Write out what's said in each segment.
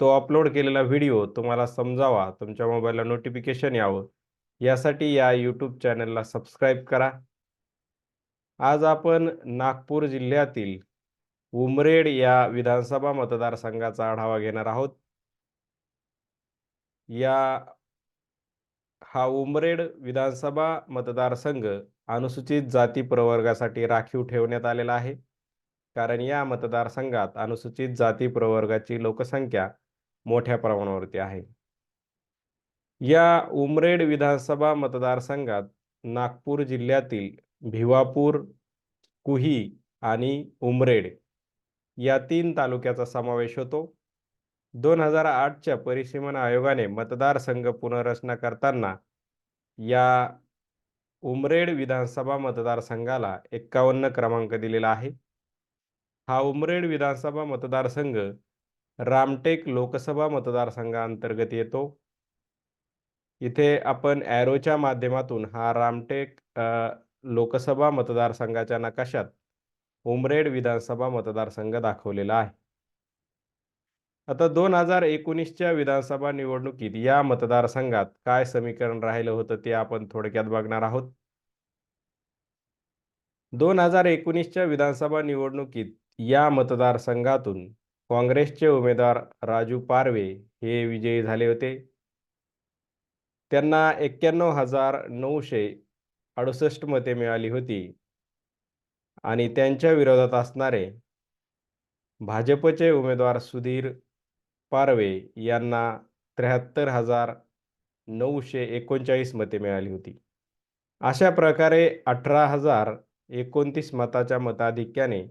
तो अपलोड केलेला व्हिडिओ तुम्हाला समजावा, तुमच्या मोबाईलला नोटिफिकेशन यावं, यासाठी या यूट्यूब चॅनलला सबस्क्राईब करा. आज आपण नागपूर जिल्ह्यातील उमरेड या विधानसभा मतदारसंघाचा आढावा घेणार आहोत. या हा उमरेड विधानसभा मतदारसंघ अनुसूचित जाती प्रवर्गासाठी राखीव ठेवण्यात आलेला आहे. कारण या मतदारसंघात अनुसूचित जाती प्रवर्गाची लोकसंख्या मोठ्या प्रमाणावरती आहे. या उमरेड विधानसभा मतदारसंघात नागपूर जिल्ह्यातील भिवापूर, कुही आणि उमरेड या तीन तालुक्याचा समावेश होतो. दोन हजार आठच्या परिसीमन आयोगाने मतदारसंघ पुनर्रचना करताना या उमरेड विधानसभा मतदारसंघाला एक्कावन्न क्रमांक दिलेला आहे. हा उमरेड विधानसभा मतदारसंघ रामटेक लोकसभा मतदारसंघाअंतर्गत येतो. इथे आपण ॲरोच्या माध्यमातून हा रामटेक लोकसभा मतदारसंघाच्या नकाशात उमरेड विधानसभा मतदारसंघ दाखवलेला आहे. आता दोन हजार एकोणीसच्या विधानसभा निवडणुकीत या मतदारसंघात काय समीकरण राहिलं होतं ते आपण थोडक्यात बघणार आहोत. दोन हजार एकोणीसच्या विधानसभा निवडणुकीत या मतदारसंघातून काँग्रेसचे उमेदवार राजू पारवे हे विजयी झाले होते. त्यांना एक्क्याण्णव हजार नऊशे अडुसष्ट मते मिळाली होती आणि त्यांच्या विरोधात असणारे भाजपचे उमेदवार सुधीर पारवे यांना त्र्याहत्तर हजार नऊशे एकोणचाळीस मते मिळाली होती. अशा प्रकारे अठरा हजार एकोणतीस मताच्या मताधिक्याने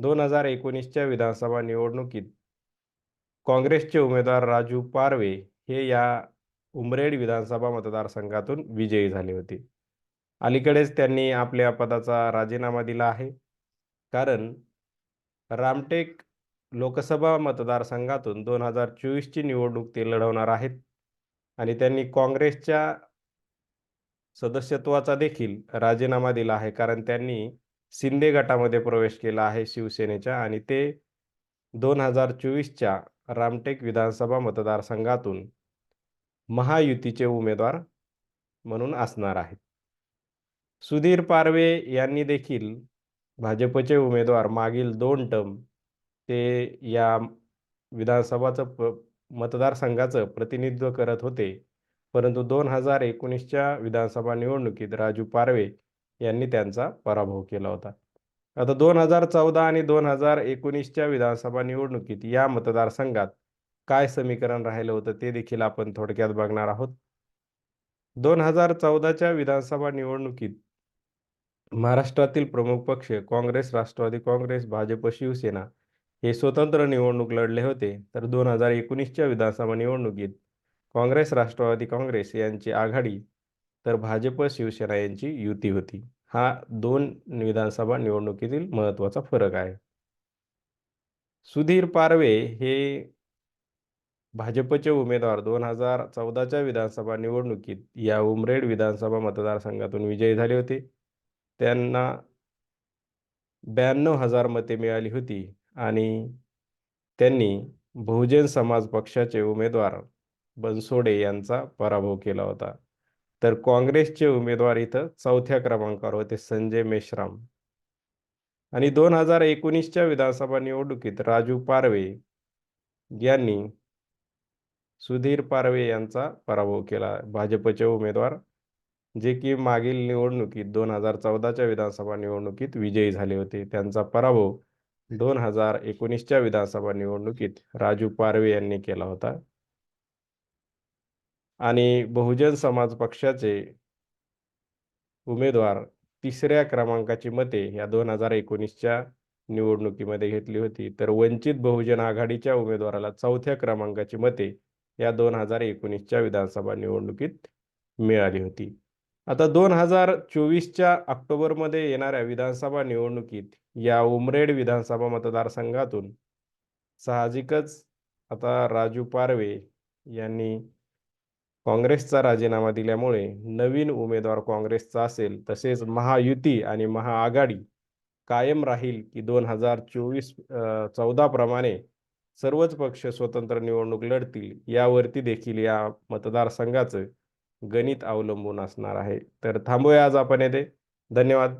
दोन हजार एकोणीसच्या विधानसभा निवडणुकीत काँग्रेसचे उमेदवार राजू पारवे हे या उमरेड विधानसभा मतदारसंघातून विजयी झाले होते. अलीकडेच त्यांनी आपल्या पदाचा राजीनामा दिला आहे. कारण रामटेक लोकसभा मतदारसंघातून दोन हजार चोवीसची निवडणूक ते लढवणार आहेत आणि त्यांनी काँग्रेसच्या सदस्यत्वाचा देखील राजीनामा दिला आहे. कारण त्यांनी शिंदे गटामध्ये प्रवेश केला आहे शिवसेनेच्या आणि ते दोन हजार चोवीसच्या रामटेक विधानसभा मतदारसंघातून महायुतीचे उमेदवार म्हणून असणार आहेत. सुधीर पारवे यांनी देखील भाजपचे उमेदवार मागील दोन टर्म ते या विधानसभाचं प मतदारसंघाचं प्रतिनिधित्व करत होते. परंतु दोन हजार एकोणीसच्या विधानसभा निवडणुकीत राजू पारवे यांनी त्यांचा पराभव केला होता. आता दोन हजार चौदा आणि दोन हजार एकोणीसच्या विधानसभा निवडणुकीत या मतदारसंघात काय समीकरण राहिलं होतं ते देखील आपण थोडक्यात बघणार आहोत. दोन हजार चौदाच्या विधानसभा निवडणुकीत महाराष्ट्रातील प्रमुख पक्ष काँग्रेस, राष्ट्रवादी काँग्रेस, भाजप, शिवसेना हे स्वतंत्र निवडणूक लढले होते. तर दोन हजार एकोणीसच्या विधानसभा निवडणुकीत काँग्रेस, राष्ट्रवादी काँग्रेस यांची आघाडी तर भाजप, शिवसेना यांची युती होती. हा दोन विधानसभा निवडणुकीतील महत्त्वाचा फरक आहे. सुधीर पारवे हे भाजपचे उमेदवार दोन हजार चौदाच्या विधानसभा निवडणुकीत या उमरेड विधानसभा मतदारसंघातून विजयी झाले होते. त्यांना ब्याण्णव हजार मते मिळाली होती आणि त्यांनी बहुजन समाज पक्षाचे उमेदवार बनसोडे यांचा पराभव केला होता. तर काँग्रेसचे उमेदवार इथं चौथ्या क्रमांकावर होते संजय मेश्राम. आणि दोन हजार एकोणीसच्या विधानसभा निवडणुकीत राजू पारवे यांनी सुधीर पारवे यांचा पराभव केला. भाजपचे उमेदवार जे की मागील निवडणुकीत दोन हजार चौदाच्या विधानसभा निवडणुकीत विजयी झाले होते. त्यांचा पराभव दोन हजार एकोणीसच्या विधानसभा निवडणुकीत राजू पारवे यांनी केला होता. आणि बहुजन समाज पक्षाचे उमेदवार तिसऱ्या क्रमांकाची मते या दोन हजार एकोणीसच्या निवडणुकीमध्ये घेतली होती. तर वंचित बहुजन आघाडीच्या उमेदवाराला चौथ्या क्रमांकाची मते या दोन हजार एकोणीसच्या विधानसभा निवडणुकीत मिळाली होती आता दोन हजार चोवीसच्या ऑक्टोबरमध्ये येणाऱ्या विधानसभा निवडणुकीत या उमरेड विधानसभा मतदारसंघातून साहजिकच आता राजू पारवे यांनी काँग्रेसचा राजीनामा दिल्यामुळे नवीन उमेदवार काँग्रेसचा असेल तसेच महायुती आणि महाआघाडी कायम राहील की दोन हजार चोवीस चौदा प्रमाणे सर्वच पक्ष स्वतंत्र निवडणूक लढतील यावरती देखील या मतदारसंघाचं गणित अवलंबून असणार आहे. तर थांबूया आज आपण येथे. धन्यवाद.